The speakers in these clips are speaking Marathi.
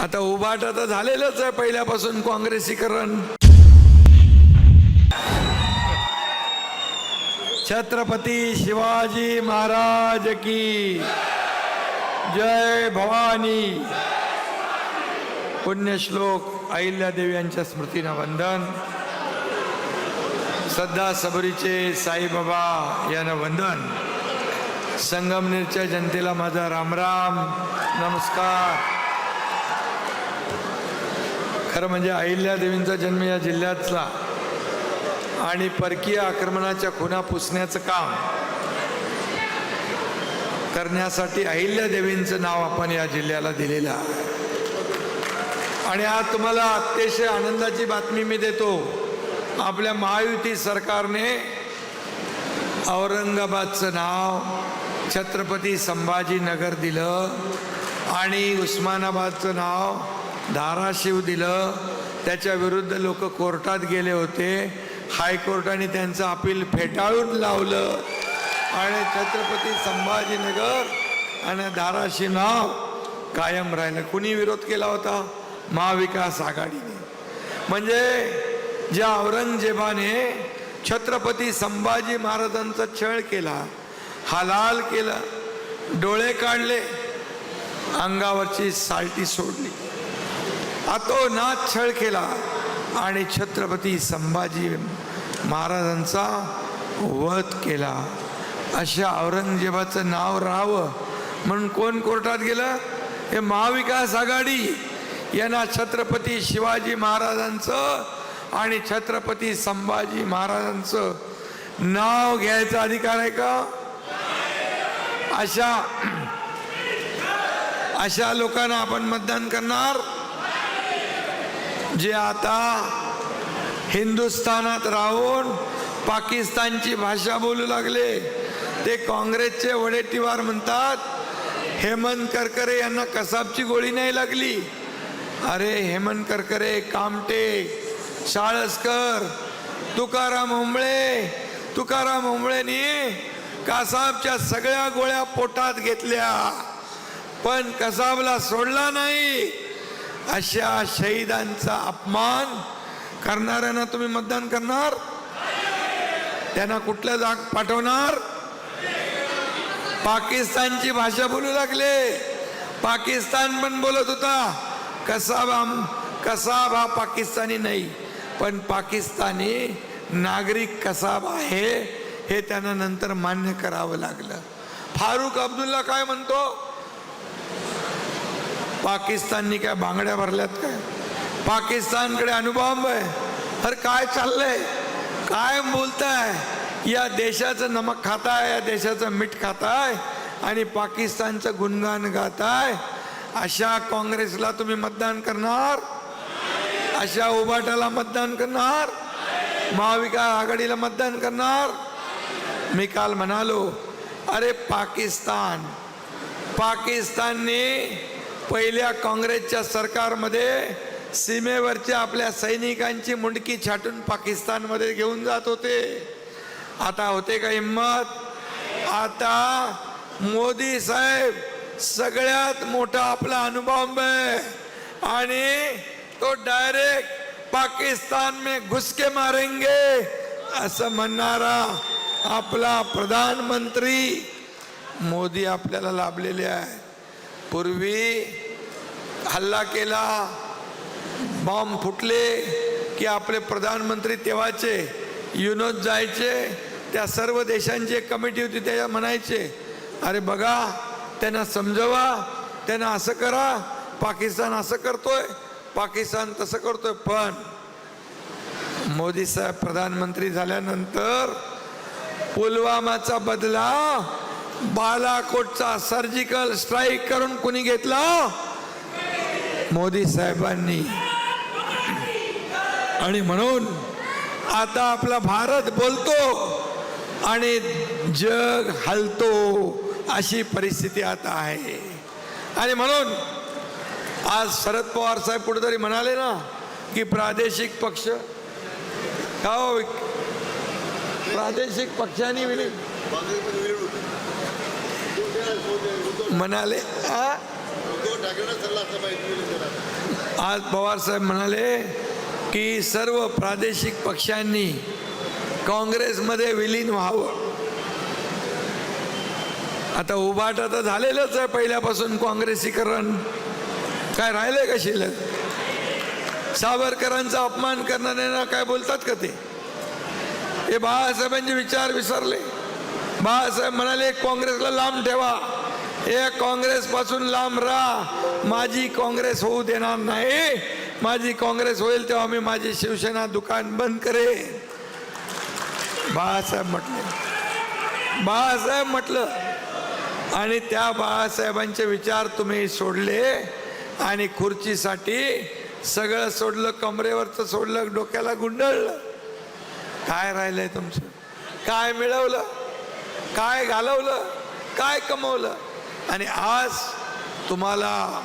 आता उभाट तर झालेलंच आहे पहिल्यापासून काँग्रेसीकरण. छत्रपती शिवाजी महाराज की जय भवानी. पुण्यश्लोक अहिल्यादेवी यांच्या स्मृतीनं वंदन. सध्या सबरीचे साईबाबा यांना वंदन. संगमनेरच्या जनतेला माझा रामराम. नमस्कार. खरं म्हणजे अहिल्यादेवींचा जन्म या जिल्ह्यातला. आणि परकीय आक्रमणाच्या खुना पुसण्याचं काम करण्यासाठी अहिल्यादेवींचं नाव आपण या जिल्ह्याला दिलेलं आहे. आणि आज तुम्हाला अतिशय आनंदाची बातमी मी देतो. आपल्या महायुती सरकारने औरंगाबादचं नाव छत्रपती संभाजीनगर दिलं आणि उस्मानाबादचं नाव धाराशिव दिलं. त्याच्या विरुद्ध लोक कोर्टात गेले होते. हायकोर्टाने त्यांचं अपील फेटाळून लावलं. आणि छत्रपती संभाजीनगर आणि धाराशिव नाव कायम राहिलं. कुणी विरोध केला होता? महाविकास आघाडीने. म्हणजे ज्या औरंगजेबाने छत्रपती संभाजी महाराजांचा छळ केला हलाल केलं डोळे काढले अंगावरची सालटी सोडली. नाच छळ केला. आणि छत्रपती संभाजी महाराजांचा वध केला. अशा औरंगजेबाचं नाव राहावं म्हणून कोण कोर्टात गेलं? हे महाविकास आघाडी. यांना छत्रपती शिवाजी महाराजांचं आणि छत्रपती संभाजी महाराजांचं नाव घ्यायचा अधिकार आहे का? अशा अशा लोकांना आपण मतदान करणार. जे आता हिंदुस्थानात राहून पाकिस्तानची भाषा बोलू लागले ते काँग्रेसचे वडेट्टीवार म्हणतात हेमंत करकरे यांना कसाबची गोळी नाही लागली. अरे हेमंत करकरे कामटे शाळसकर तुकाराम होंबळे तुकाराम होंबळेनी कासाबच्या सगळ्या गोळ्या पोटात घेतल्या पण कसाबला सोडला नाही. अशा शहीदांचा अपमान करणाऱ्यांना तुम्ही मतदान करणार? त्यांना कुठल्या जाग पाठवणार? पाकिस्तानची भाषा बोलू लागले. पाकिस्तान पण बोलत होता. कसाब आम कसाब हा पाकिस्तानी नाही पण पाकिस्तानी नागरिक कसाब आहे हे त्यांना नंतर मान्य करावं लागलं. फारूक अब्दुल्ला काय म्हणतो? पाकिस्ताननी काय बांगड्या भरल्यात काय? पाकिस्तानकडे अनुभव आहे. अरे काय चाललंय? काय बोलताय? या देशाचं नमक खाताय या देशाचं मीठ खाताय आणि पाकिस्तानचं गुणगान गाताय. अशा काँग्रेसला तुम्ही मतदान करणार? अशा उबाटाला मतदान करणार? महाविकास आघाडीला मतदान करणार? मी काल म्हणालो अरे पाकिस्तान पाकिस्तानने पहिल्या काँग्रेसच्या सरकारमध्ये सीमेवरच्या आपल्या सैनिकांची मुंडकी छाटून पाकिस्तानमध्ये घेऊन जात होते. आता होते का हिंमत आता मोदी साहेब सगळ्यात मोठा आपला अनुभव आहे. आणि तो डायरेक्ट पाकिस्तान में घुस के मारेंगे असं म्हणणारा आपला प्रधानमंत्री मोदी आपल्याला लाभलेले आहे पूर्वी हल्ला केला बॉम्ब फुटले की आपले प्रधानमंत्री तेव्हाचे युनोत जायचे त्या सर्व देशांची एक कमिटी होती त्याच्या म्हणायचे अरे बघा त्यांना समजवा त्यांना असं करा पाकिस्तान असं करतोय पाकिस्तान तसं करतोय. पण मोदी साहेब प्रधानमंत्री झाल्यानंतर पुलवामाचा बदला बालाकोटचा सर्जिकल स्ट्राईक करून कुणी घेतला? मोदी साहेबांनी. आणि म्हणून आता आपला भारत बोलतो आणि जग हलतो अशी परिस्थिती आता आहे. आणि म्हणून आज शरद पवार साहेब कुठेतरी म्हणाले ना की प्रादेशिक पक्ष का हो? प्रादेशिक पक्षांनी विली म्हणाले आ उद्धव आज पवारसाहेब म्हणाले की सर्व प्रादेशिक पक्षांनी काँग्रेसमध्ये विलीन व्हावं. आता उभाट तर झालेलंच आहे पहिल्यापासून काँग्रेसीकरण. काय राहिलंय का शिल्लक? सावरकरांचा अपमान करणाऱ्यांना काय बोलतात का ते? हे बाळासाहेबांचे विचार विसरले. बाळासाहेब म्हणाले काँग्रेसला लांब ठेवा. हे काँग्रेसपासून लांब राहा. माझी काँग्रेस होऊ देणार नाही. माझी काँग्रेस होईल तेव्हा मी माझी शिवसेना दुकान बंद करेन. बाळासाहेब म्हटले. बाळासाहेब म्हटलं. आणि त्या बाळासाहेबांचे विचार तुम्ही सोडले आणि खुर्चीसाठी सगळं सोडलं कमरेवरचं सोडलं डोक्याला गुंडळलं. काय राहिलंय तुमचं? काय मिळवलं? काय घालवलं? काय कमवलं? आणि आज तुम्हाला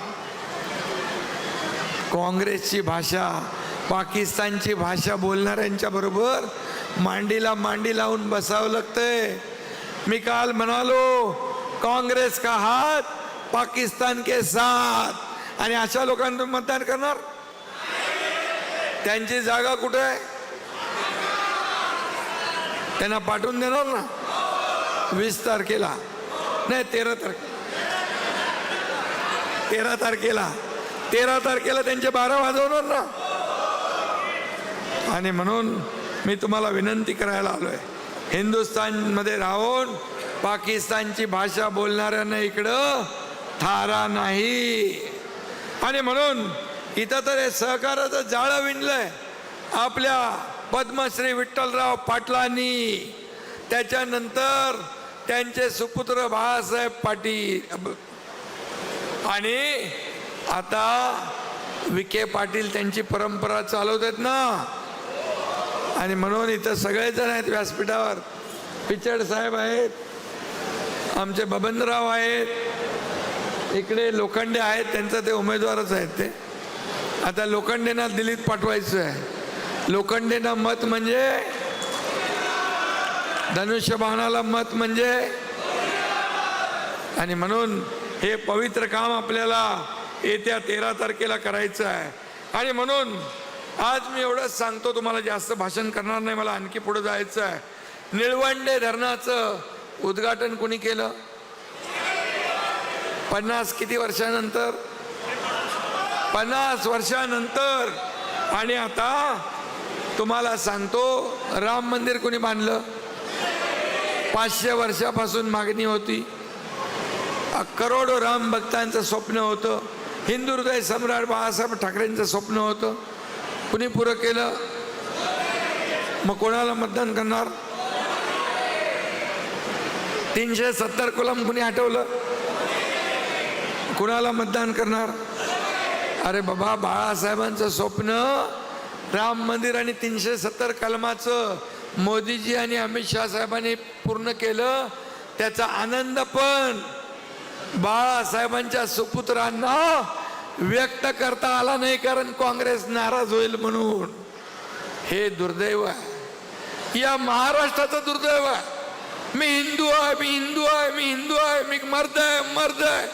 काँग्रेसची भाषा पाकिस्तानची भाषा बोलणाऱ्यांच्या बरोबर मांडीला मांडी लावून बसावं लागतंय. मी काल म्हणालो काँग्रेस का हात पाकिस्तान के साथ. आणि अशा लोकांना मतदान करणार? त्यांची जागा कुठे आहे? त्यांना पाठवून देणार ना? वीस तारखेला. नाही तेरा तारखे तेरा तारखेला. तेरा तारखेला त्यांचे बारा वाजवणार ना. आणि म्हणून मी तुम्हाला विनंती करायला आलोय. हिंदुस्थानमध्ये राहून पाकिस्तानची भाषा बोलणाऱ्यांना इकडं थारा नाही. आणि म्हणून इथं तर हे सहकाराचं जाळं विणलंय. आपल्या पद्मश्री विठ्ठलराव पाटलांनी. त्याच्यानंतर त्यांचे सुपुत्र बाळासाहेब पाटील आणि आता विखे पाटील त्यांची परंपरा चालवत आहेत ना. आणि म्हणून इथं सगळेजण आहेत व्यासपीठावर. पिचड साहेब आहेत. आमचे बबनराव आहेत. इकडे लोखंडे आहेत. त्यांचं ते उमेदवारच आहेत ते. आता लोखंडेंना दिल्लीत पाठवायचं आहे. लोखंडेंना मत म्हणजे धनुष्यबाणाला मत म्हणजे आणि म्हणून हे पवित्र काम आपल्याला येत्या तेरा तारखेला करायचं आहे. आणि म्हणून आज मी एवढंच सांगतो तुम्हाला जास्त भाषण करणार नाही मला आणखी पुढे जायचं आहे. निळवंडे धरणाचं उद्घाटन कोणी केलं? पन्नास किती वर्षानंतर? पन्नास वर्षानंतर. आणि आता तुम्हाला सांगतो राम मंदिर कोणी बांधलं? पाचशे वर्षापासून मागणी होती. करोडो राम भक्तांचं स्वप्न होतं. हिंदू हृदय सम्राट बाळासाहेब ठाकरेंचं स्वप्न होतं. कुणी पुरं केलं? मग कोणाला मतदान करणार? तीनशे सत्तर कोलम कुणी हटवलं? कुणाला मतदान करणार? अरे बाबा बाळासाहेबांचं स्वप्न राम मंदिर आणि तीनशे सत्तर कलमाचं मोदीजी आणि अमित शहा साहेबांनी पूर्ण केलं. त्याचा आनंद पण बाळासाहेबांच्या सुपुत्रांना व्यक्त करता आला नाही कारण काँग्रेस नाराज होईल म्हणून. हे दुर्दैव आहे. या महाराष्ट्राचं दुर्दैव आहे. मी हिंदू आहे मी हिंदू आहे मी हिंदू आहे मी मर्द आहे मर्द आहे.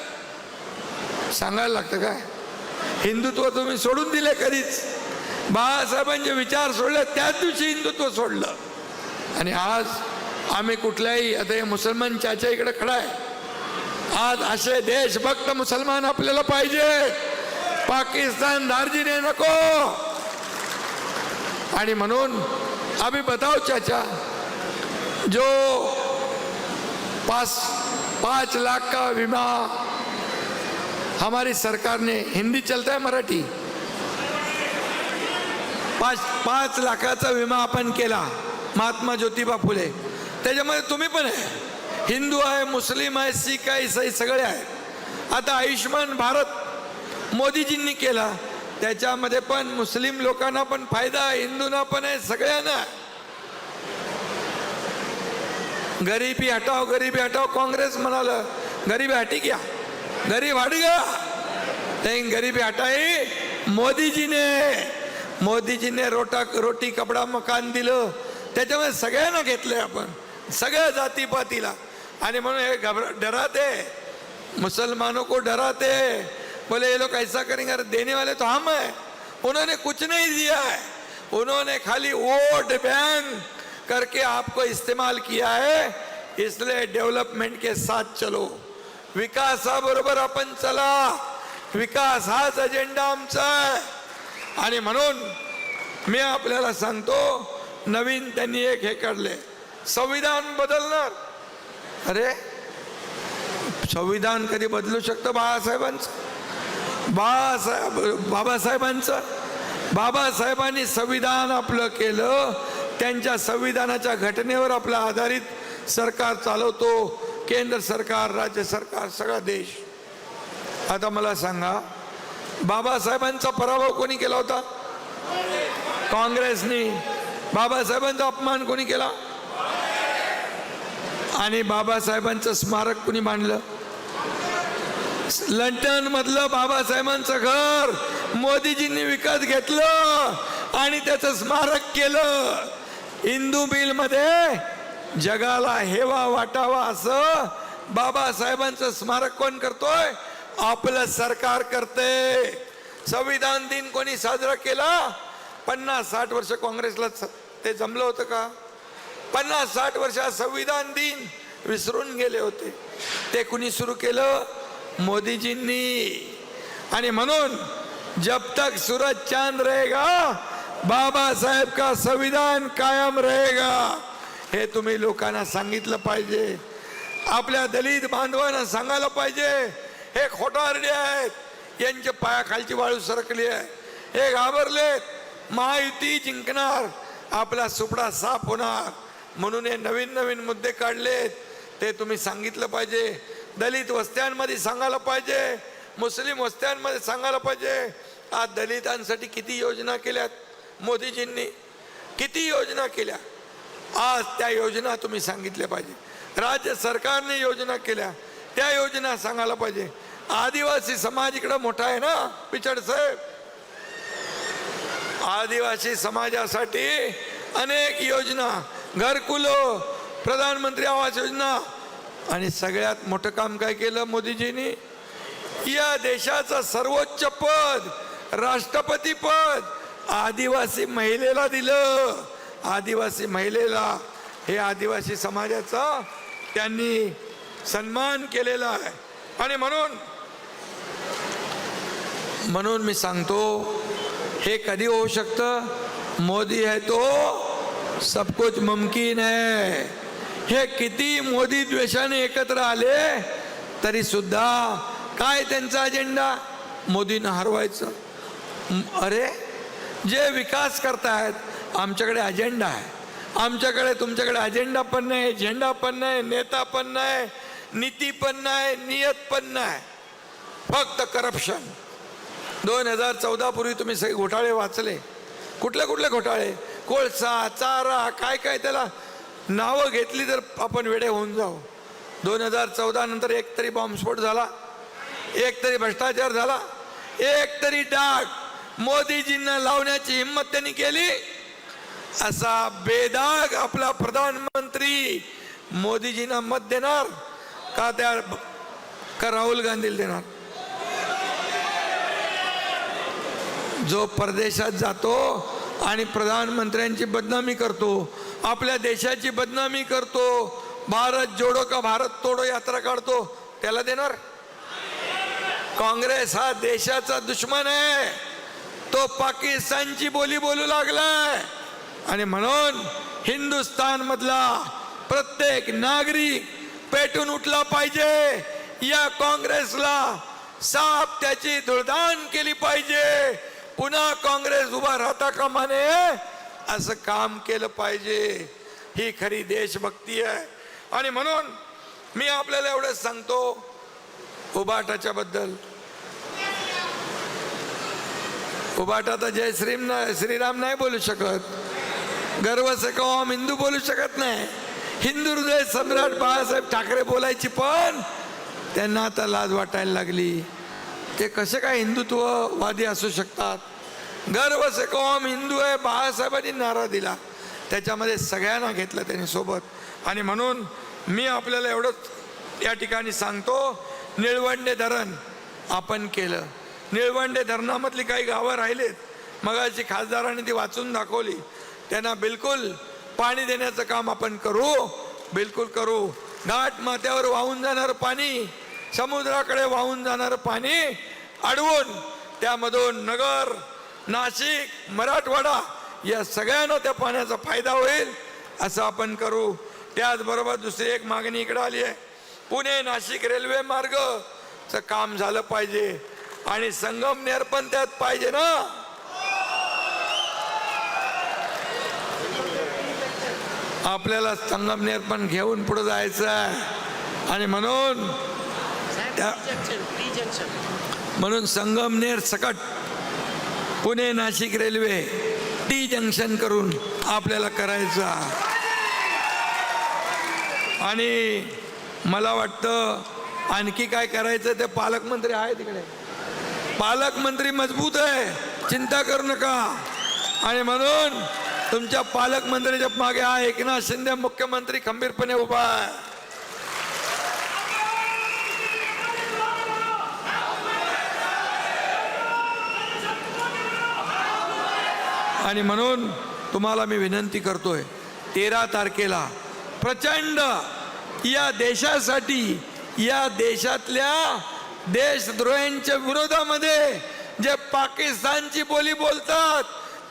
सांगायला लागतं काय? हिंदुत्व तुम्ही सोडून दिले कधीच. बाळासाहेबांचे विचार सोडले त्याच दिवशी हिंदुत्व सोडलं. आणि आज आम्ही कुठल्याही आता हे मुसलमान चाच्या इकडे खडा आहे. आज असे देशभक्त मुसलमान आपल्याला पाहिजे. पाकिस्तान दार्जिने नको. आणि म्हणून आम्ही बताओ चाचा जो पाच पाच लाख का विमा हमारी सरकार ने हिंदी चलता है मराठी. पाच पाच लाखाचा विमा आपण केला महात्मा ज्योतिबा फुले. त्याच्यामध्ये तुम्ही पण आहे. हिंदू आहे मुस्लिम आहे सिख आहे इसाई सगळे आहेत. आता आयुष्यमान भारत मोदीजींनी केला. त्याच्यामध्ये पण मुस्लिम लोकांना पण फायदा आहे हिंदूंना पण आहे सगळ्यांना गरिबी गरीबी गरिबी गरीबी काँग्रेस म्हणाल म्हणालं गरीबी हटी घ्या गरीब हट गया लेकिन गरीबी हटाई मोदीजीने. मोदीजीने रोटा रोटी कपडा मकान दिलं. त्याच्यामुळे सगळ्यांना घेतलंय आपण. सगळ्या जातीपातीला. म्हणून हे घबरा, डराते। मुसलमानों को डराते। बोले, ये लोग ऐसा करेंगे, अरे देने वाले तो हम है। उन्होंने कुछ नहीं दिया है। उन्होंने खाली वोट बैंक करके आपको इस्तेमाल किया है। इसलिए डेव्हलपमेंट के साथ चलो। विकासाबरोबर आपण चला। विकास हाच अजेंडा आमचा आहे. आणि म्हणून मी आपल्याला सांगतो, नवीन त्यांनी एक हे काढले. संविधान बदलणार. अरे संविधान कधी बदलू शकतं बाळासाहेबांचं? बाळासाहेब बाबासाहेबांचं? बाबासाहेबांनी संविधान आपलं केलं त्यांच्या संविधानाच्या घटनेवर आपलं आधारित सरकार चालवतो केंद्र सरकार राज्य सरकार सगळा देश. आता मला सांगा बाबासाहेबांचा पराभव कोणी केला होता? काँग्रेसनी. बाबासाहेबांचा अपमान कोणी केला? आणि बाबासाहेबांचं स्मारक कुणी मांडलं लंडन मधलं बाबासाहेबांचं घर मोदीजींनी विकत घेतलं आणि त्याचं स्मारक केलं. हिंदू बिलमध्ये जगाला हेवा वाटावा असं बाबासाहेबांचं स्मारक कोण करतोय? आपलं सरकार करते. संविधान दिन कोणी साजरा केला? पन्नास साठ वर्ष काँग्रेसला ते जमलं होतं का? पन्नास साठ वर्षात संविधान दिन विसरून गेले होते. ते कुणी सुरू केलं? मोदीजींनी. आणि म्हणून जब तक सूरज चांद रहेगा बाबासाहेब का संविधान कायम रहेगा. हे तुम्ही लोकांना सांगितलं पाहिजे. आपल्या दलित बांधवांना सांगायला पाहिजे. हे खोटारडे आहेत. यांच्या पायाखालची वाळू सरकली आहे. हे घाबरलेत. महायुती जिंकणार. आपला सुपडा साफ होणार. म्हणून हे नवीन नवीन मुद्दे काढलेत. ते तुम्ही सांगितलं पाहिजे. दलित वस्त्यांमध्ये सांगायला पाहिजे. मुस्लिम वस्त्यांमध्ये सांगायला पाहिजे. आज दलितांसाठी किती योजना केल्यात? मोदीजींनी किती योजना केल्या? आज त्या योजना तुम्ही सांगितल्या पाहिजे. राज्य सरकारने योजना केल्या. त्या योजना सांगायला पाहिजे. आदिवासी समाज इकडं मोठा आहे ना पिचड साहेब? आदिवासी समाजासाठी अनेक योजना घरकुल प्रधानमंत्री आवास योजना आणि सगळ्यात मोठं काम काय केलं मोदीजींनी? या देशाचं सर्वोच्च पद राष्ट्रपती पद आदिवासी महिलेला दिलं. आदिवासी महिलेला हे आदिवासी समाजाचा त्यांनी सन्मान केलेला आहे. आणि म्हणून म्हणून मी सांगतो हे कधी होऊ शकतं? मोदी आहे तो सब कुछ मुमकिन है। हे किती मोदी द्वेषाने एकत्र आले तरी सुद्धा काय त्यांचा अजेंडा मोदींना हरवायचं. अरे जे विकास करतायत आमच्याकडे अजेंडा आहे. आमच्याकडे तुमच्याकडे अजेंडा पण नाही झेंडा पण नाही नेता पण नाही नीती पण नाही नियत पण नाही. फक्त करप्शन दोन हजार चौदा पूर्वी तुम्ही सगळे घोटाळे वाचले. कुठले कुठले घोटाळे? कोळसा चारा काय काय त्याला नावं घेतली तर आपण वेडे होऊन जाऊ. दोन हजार चौदा नंतर एक तरी बॉम्बस्फोट झाला एक तरी भ्रष्टाचार झाला एक तरी डाग मोदीजींना लावण्याची हिंमत त्यांनी केली. असा बेदाग आपला प्रधानमंत्री मोदीजींना मत देणार का त्या का राहुल गांधीला देणार? जो परदेशात जातो आणि प्रधानमंत्र्यांची बदनामी करतो. आपल्या देशाची बदनामी करतो. भारत जोडो का भारत तोडो यात्रा काढतो. त्याला देणार? काँग्रेस हा देशाचा दुश्मन आहे. तो पाकिस्तानची बोली बोलू लागलाय आणि म्हणून हिंदुस्तान मधला प्रत्येक नागरिक पेटून उठला पाहिजे. या काँग्रेसला साप त्याची धुळदान केली पाहिजे. पुन्हा काँग्रेस उभा राहता का माने असं काम केलं पाहिजे. ही खरी देशभक्ती आहे. आणि म्हणून मी आपल्याला एवढंच सांगतो उबाटाच्या बद्दल. उबाटा तर जय श्रीम ना- श्रीराम नाही बोलू शकत. गर्व से कहो हम हिंदू बोलू शकत नाही. हिंदू हृदय सम्राट बाळासाहेब ठाकरे बोलायची पण त्यांना आता लाज वाटायला लागली. ते कसे काय हिंदुत्ववादी असू शकतात? गर्व से हिंदू आहे बाळासाहेबांनी नारा दिला. त्याच्यामध्ये सगळ्यांना घेतलं त्यांनी सोबत. आणि म्हणून मी आपल्याला एवढंच या ठिकाणी सांगतो निळवंडे धरण आपण केलं. निळवंडे धरणामधली काही गावं राहिलेत. मगाची खासदारांनी ती वाचून दाखवली. त्यांना बिलकुल पाणी देण्याचं काम आपण करू बिलकुल करू. घाट माथ्यावर वाहून जाणारं पाणी समुद्राकडे वाहून जाणारं पाणी अडवून त्यामधून नगर नाशिक मराठवाडा या सगळ्यांना त्या पाण्याचा फायदा होईल असं आपण करू. त्याचबरोबर दुसरी एक मागणी इकडे आली आहे. पुणे नाशिक रेल्वे मार्गचं काम झालं पाहिजे. आणि संगमनेर पण त्यात पाहिजे ना? आपल्याला संगमनेर पण घेऊन पुढे जायचं आहे. आणि म्हणून म्हणून संगमनेर सकट Pune Nashik railway T junction करून आपल्याला करायचा. आणि मला वाटतं आणखी काय करायचं ते पालकमंत्री आहे तिकडे. पालकमंत्री मजबूत आहे. चिंता करू नका. आणि म्हणून तुमच्या पालकमंत्रीच्या मागे हा एकनाथ शिंदे मुख्यमंत्री खंबीरपणे उभा आहे. आणि म्हणून तुम्हाला मी विनंती करतोय तेरा तारखेला प्रचंड या देशासाठी या देशातल्या देशद्रोह्यांच्या विरोधामध्ये जे पाकिस्तानची बोली बोलतात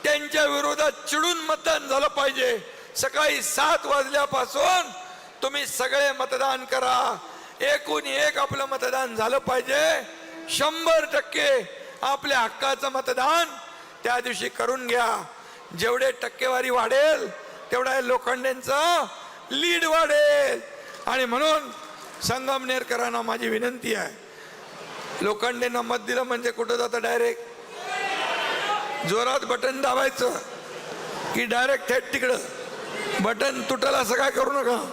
त्यांच्या विरोधात चिडून मतदान झालं पाहिजे. सकाळी सात वाजल्यापासून तुम्ही सगळे मतदान करा. एकूण एक आपलं मतदान झालं पाहिजे. शंभर टक्के आपल्या हक्काचं मतदान त्या दिवशी करून घ्या. जेवढे टक्केवारी वाढेल तेवढा लोखंडेंचा लीड वाढेल. आणि म्हणून संगमनेरकरांना माझी विनंती आहे. लोखंडेंना मत दिलं म्हणजे कुठं जातं डायरेक्ट जोरात बटन दाबायचं. की डायरेक्ट थेट तिकडं. बटन तुटल असं काय करू नका.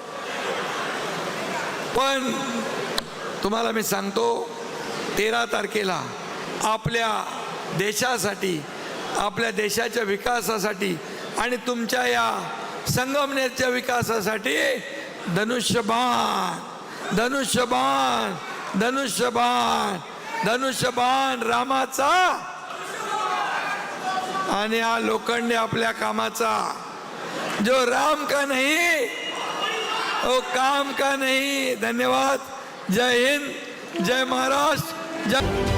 पण तुम्हाला मी सांगतो तेरा तारखेला आपल्या देशासाठी आपल्या देशाच्या विकासासाठी आणि तुमच्या या संगमनेरच्या विकासासाठी धनुष्यबाण धनुष्यबाण धनुष्यबाण धनुष्यबाण रामाचा. आणि हा लोखंड आपल्या कामाचा. जो राम का नाही ओ काम का नाही. धन्यवाद. जय हिंद. जय महाराष्ट्र. जय